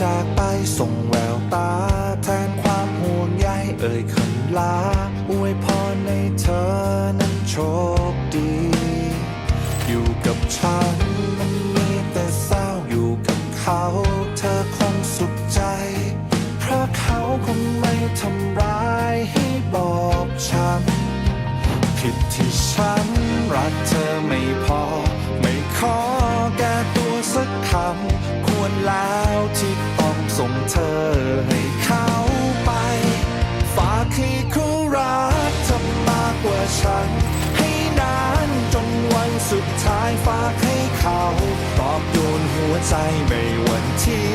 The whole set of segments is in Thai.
จากไปส่งแววตา แทนความห่วงใยเอ่ยคำลาอวยพรในเธอนั้นโชคดี อยู่กับฉันมันมีแต่เศร้าอยู่กับเขา เธอคงสุขใจ เพราะเขาคงไม่ทำร้ายให้บอกฉัน ผิดที่ฉันรักเธอไม่พอ ส่งเธอให้เขาไป ฝากให้เขารักเธอมากกว่าฉัน ให้นานจนวันสุดท้ายฝากให้เขาตอบโยนหัวใจไม่วันที่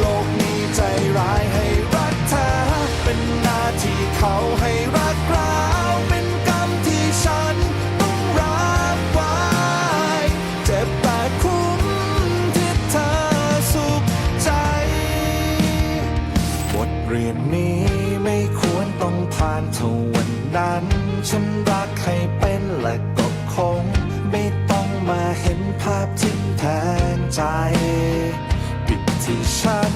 โลกนี้ใจร้ายให้รักเธอเป็นหน้าที่เขาให้ เรียนนี้ไม่ควรต้องผ่านเท่าวันนั้น ฉันรักให้เป็นและก็คง ไม่ต้องมาเห็นภาพที่แทงใจผิดที่ฉัน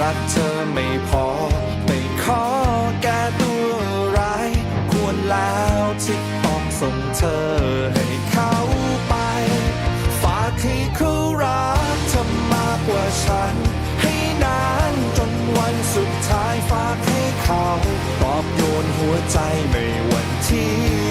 รักเธอไม่พอ ไม่ขอแก้ตัวร้าย ควรแล้วที่ต้องส่งเธอให้เขาไป ฝากให้เขารักเธอมากกว่าฉัน เขาตอบโยนหัวใจไม่วันที่